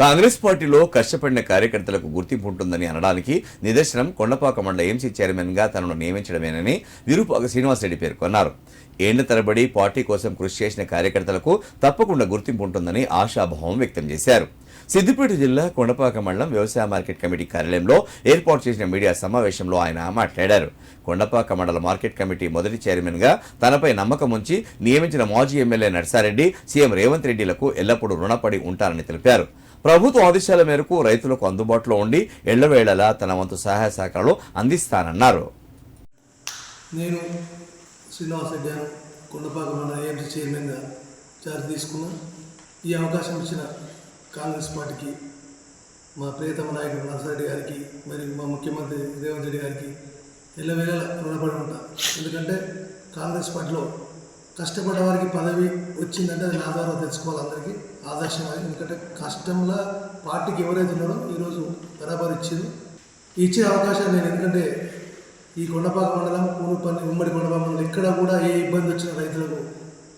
కాంగ్రెస్ పార్టీలో కష్టపడిన కార్యకర్తలకు గుర్తింపు ఉంటుందని అనడానికి నిదర్శనం కొండపాక మండల ఎంసీ చైర్మన్గా తనను నియమించడమేనని విరూపాక శ్రీనివాసరెడ్డి పేర్కొన్నారు. ఏళ్ళ తరబడి పార్టీ కోసం కృషి చేసిన కార్యకర్తలకు తప్పకుండా గుర్తింపు ఉంటుందని ఆశాభావం వ్యక్తం చేశారు. సిద్దిపేట జిల్లా కొండపాక మండలం వ్యవసాయ మార్కెట్ కమిటీ కార్యాలయంలో ఏర్పాటు చేసిన మీడియా సమావేశంలో ఆయన మాట్లాడారు. కొండపాక మండల మార్కెట్ కమిటీ మొదటి చైర్మన్గా తనపై నమ్మకం ఉంచి నియమించిన మాజీ ఎమ్మెల్యే నర్సారెడ్డి సీఎం రేవంత్ రెడ్డిలకు ఎల్లప్పుడూ రుణపడి ఉంటారని తెలిపారు. ప్రభుత్వ ఆదేశాల మేరకు రైతులకు అందుబాటులో ఉండి ఎళ్ళవేళలా తన వంతు సహాయ సహకారాలు అందిస్తానన్నారు. నేను శ్రీనివాస్ గారు కొండపాక మండల ఏఎంసీ చైర్మన్గా చార్జ్ తీసుకున్నా. ఈ అవకాశం ఇచ్చిన కాంగ్రెస్ పార్టీకి మా ప్రియతమ నాయకుడు నరసరెడ్డి గారికి మరియు మా ముఖ్యమంత్రి రేవంత్ రెడ్డి గారికి ఎల్లవేళ రుణపడి ఉంటా. ఎందుకంటే కాంగ్రెస్ పార్టీలో కష్టపడ్డ వారికి పదవి వచ్చిందంటే అది నా ద్వారా తెలుసుకోవాలి అందరికీ. ఆదర్శం అది. ఎందుకంటే కష్టంలో పార్టీకి ఎవరైతే ఉన్నారో ఈరోజు బరాబర్ ఇచ్చారు ఇచ్చే అవకాశం నేను ఎందుకంటే ఈ కొండపాక మండలం కూనుపల్లి ఉమ్మడి కొండపాక మండలం ఎక్కడ కూడా ఏ ఇబ్బంది వచ్చిన రైతులకు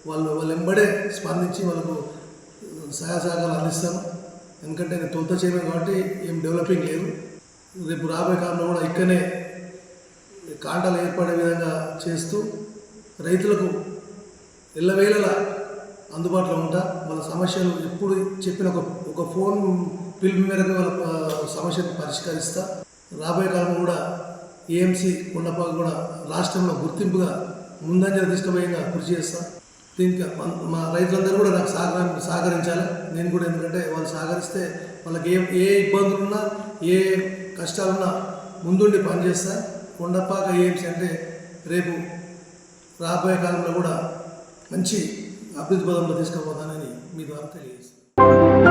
వాళ్ళు వాళ్ళు ఎంబడే స్పందించి వాళ్ళకు సహాయ సహకారాలు అందిస్తాను ఎందుకంటే నేను తొలుత చేయను కాబట్టి ఏం డెవలపింగ్ లేదు. రేపు రాబోయే కాలంలో కూడా ఇక్కడనే కాంటాలు ఏర్పడే విధంగా చేస్తూ రైతులకు ఎల్లవేళలా అందుబాటులో ఉంటా. వాళ్ళ సమస్యలు ఎప్పుడు చెప్పిన ఒక ఒక ఫోన్ పిలుపు మేరకు వాళ్ళ సమస్యను పరిష్కరిస్తా. రాబోయే కాలం కూడా ఏఎంసీ కొండపాక కూడా రాష్ట్రంలో గుర్తింపుగా ముందంజ తీసుకుపోయేగా కృషి చేస్తా. దీనికి మా రైతులందరూ కూడా నాకు సహకారం సహకరించాలి. నేను కూడా ఎందుకంటే వాళ్ళు సహకరిస్తే వాళ్ళకి ఏ ఏ ఇబ్బందులున్నా ఏ కష్టాలున్నా ముందుండి పనిచేస్తా. కొండపాక ఏఎంసీ అంటే రేపు రాబోయే కాలంలో కూడా మంచి అభివృద్ధి పదంలో తీసుకుపోతానని మీ ద్వారా తెలియజేస్తాను